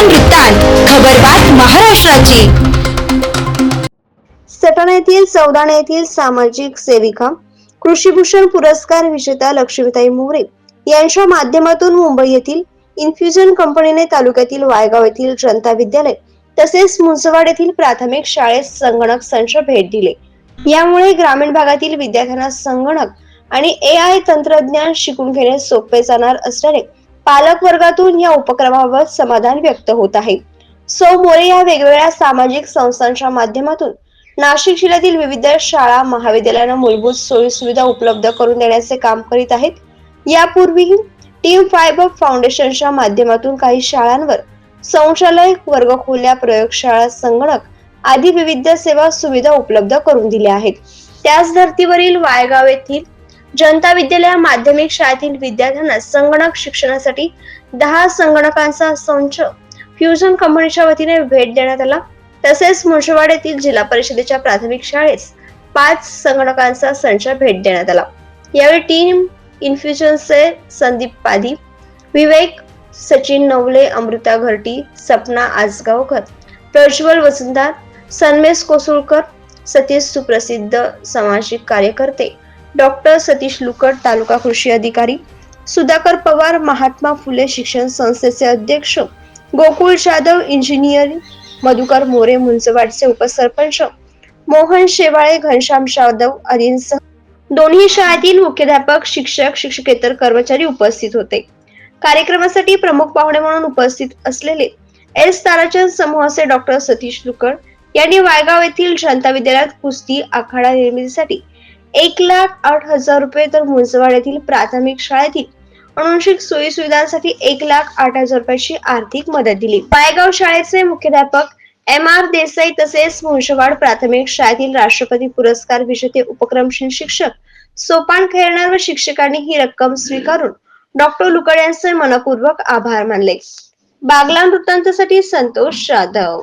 वृत्तांत खबरबात महाराष्ट्राची. सटाणा येथील चौदाणा येथील सामाजिक सेविका कृषीभूषण पुरस्कार विजेता लक्ष्मीताई मोरे यांच्या माध्यमातून मुंबई येथील इन्फ्युजन कंपनीने तालुक्यातील वायगाव येथील जनता विद्यालय तसेच मुंसवाड येथील प्राथमिक शाळेत संगणक संच भेट दिले. यामुळे ग्रामीण भागातील विद्यार्थ्यांना संगणक आणि ए आय तंत्रज्ञान शिकून घेणे सोपे जाणार असल्याने पालक वर्गातून या उपक्रमाबाबत समाधान व्यक्त होत आहे. सौ मोरे या वेगवेगळ्या सामाजिक संस्थांच्या माध्यमातून नाशिक जिल्ह्यातील विविध शाळा महाविद्यालयांना मूलभूत सोयी सुविधा उपलब्ध करून देण्याचे काम करीत आहेत. यापूर्वीही टीम फायबर फाउंडेशनच्या माध्यमातून काही शाळांवर शौचालय वर्गखोल्या प्रयोगशाळा संगणक आदी विविध सेवा सुविधा उपलब्ध करून दिल्या आहेत. त्याच धर्तीवरील वायगाव येथील जनता विद्यालय माध्यमिक शाळेतील विद्यार्थ्यांना संगणक शिक्षणासाठी दहा संगणकांचा संच फ्युजन कंपनीच्या वतीने भेट देण्यात आला. तसेच मुर्शवाड येथील जिल्हा परिषदेच्या प्राथमिक शाळेस पाच संगणकांचा संच भेट देण्यात आला. यावेळी टीम इन्फ्युजनचे संदीप पाधी विवेक सचिन नवले अमृता घरटी सपना आजगावकर प्रज्वल वसुंधार सन्मेश कोसुळकर सतीश सुप्रसिद्ध सामाजिक कार्यकर्ते डॉक्टर सतीश लुकट तालुका कृषी अधिकारी. सुधाकर पवार महात्मा फुले शिक्षण संस्थेचे अध्यक्ष. गोकुळ जाधव इंजिनियर मधुकर मोरे मुंजवाडचे उपसरपंच. मोहन शेवाळे घनश्याम जाधव आदींसह दोन्ही शाळेतील मुख्याध्यापक शिक्षक शिक्षकेतर कर्मचारी उपस्थित होते. कार्यक्रमासाठी प्रमुख पाहुणे म्हणून उपस्थित असलेले एस. ताराचंद समूहाचे डॉक्टर सतीश लुकड यांनी वायगाव येथील जनता विद्यालयात कुस्ती आखाडा निर्मितीसाठी एक लाख आठ हजार रुपये तर मुंचवाड येथील प्राथमिक शाळेतील अनुषंगिक सोयी सुविधांसाठी एक लाख आठ हजार रुपयाची आर्थिक मदत दिली. पायगाव शाळेचे मुख्याध्यापक एम आर देसाई तसेच मुंशवाड प्राथमिक शाळेतील राष्ट्रपती पुरस्कार विजेते उपक्रमशील शिक्षक सोपान खेळणार व शिक्षकांनी ही रक्कम स्वीकारून डॉक्टर लुकड यांचे मनपूर्वक आभार मानले. बागलान वृत्तांतासाठी संतोष जाधव.